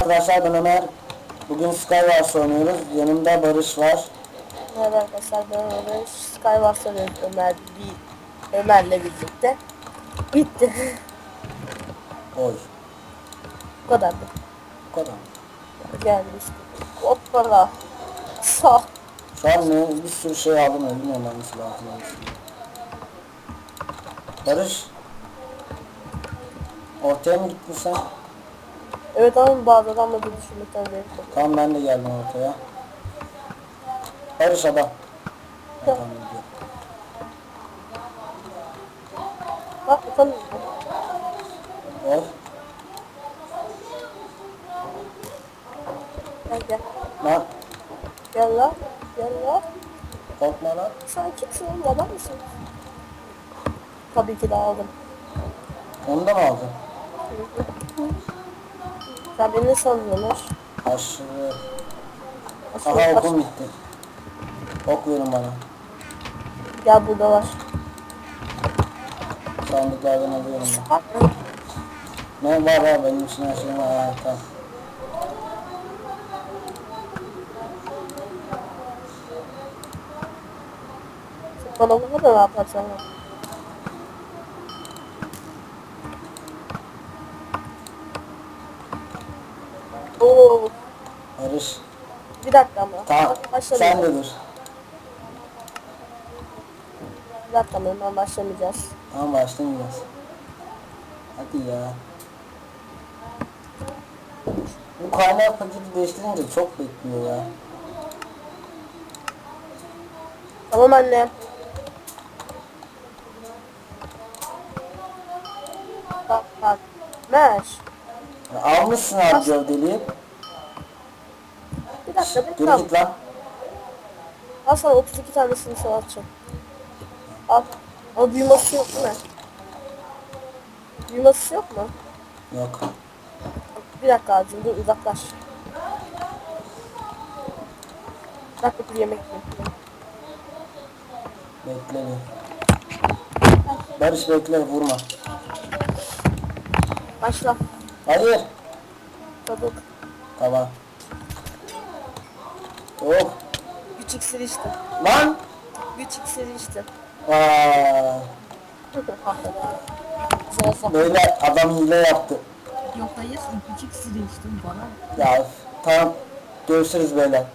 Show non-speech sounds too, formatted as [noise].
Arkadaşlar ben Ömer. Bugün Skywars oynuyoruz. Yanımda Barış var. Merhaba arkadaşlar ben Ömer. Skywars oynuyoruz Ömer, bir, Ömer'le birlikte. Bitti. [laughs] Oy. Bu kadardı. Bu kadar. Gelmişti. Hoppala. Sağ. An ne, bir sürü şey aldım öldüm onların silahını. Barış. Ortaya mı gittin sen? Evet ama bazı adamla bir düşünmekten zevk. Tamam ben de geldim ortaya. Barış adam. Gidiyor. Bak utanıyorum. Oy. Gel gel. Lan Gel la. Gel la. korkma lan. Sen kimsin oğlum adam mısın? Tabii ki de aldım. Onu da mı aldın? Sen beni ne Ömer? Aşırı. Aslında Aha okum bitti. Ok verin bana. Gel burada var. Sandıklardan alıyorum ben. Ne var var benim için her şeyim var. Ha, tamam. Bunu da yapacaksın? Oo, Barış. bir dakika ama. Tamam. Sen de dur. Bir dakika ama hemen başlamayacağız. Tamam başlamayacağız. Hadi ya. Bu kaynak paketi değiştirince çok bekliyor ya. Tamam anne. Bak bak. Ya almışsın abi gövdeliği. Bir dakika bir Geri git lan. Al sana 32 tanesini sana atacağım. Al. Ama büyümesi yok değil mi? Büyümesi yok mu? Yok. Bir dakika abicim dur uzaklaş. Bir dakika dur yemek yiyeyim. Bekle bir. Barış bekle vurma. Başla. Hayır. Çabuk. Tamam. Oh. Güç iksiri içtim. Lan. Güç iksiri içtim. Aa, böyle adam hile yaptı. Yok hayır, küçük sürü içtim bana. Ya tamam. Görüşürüz böyle.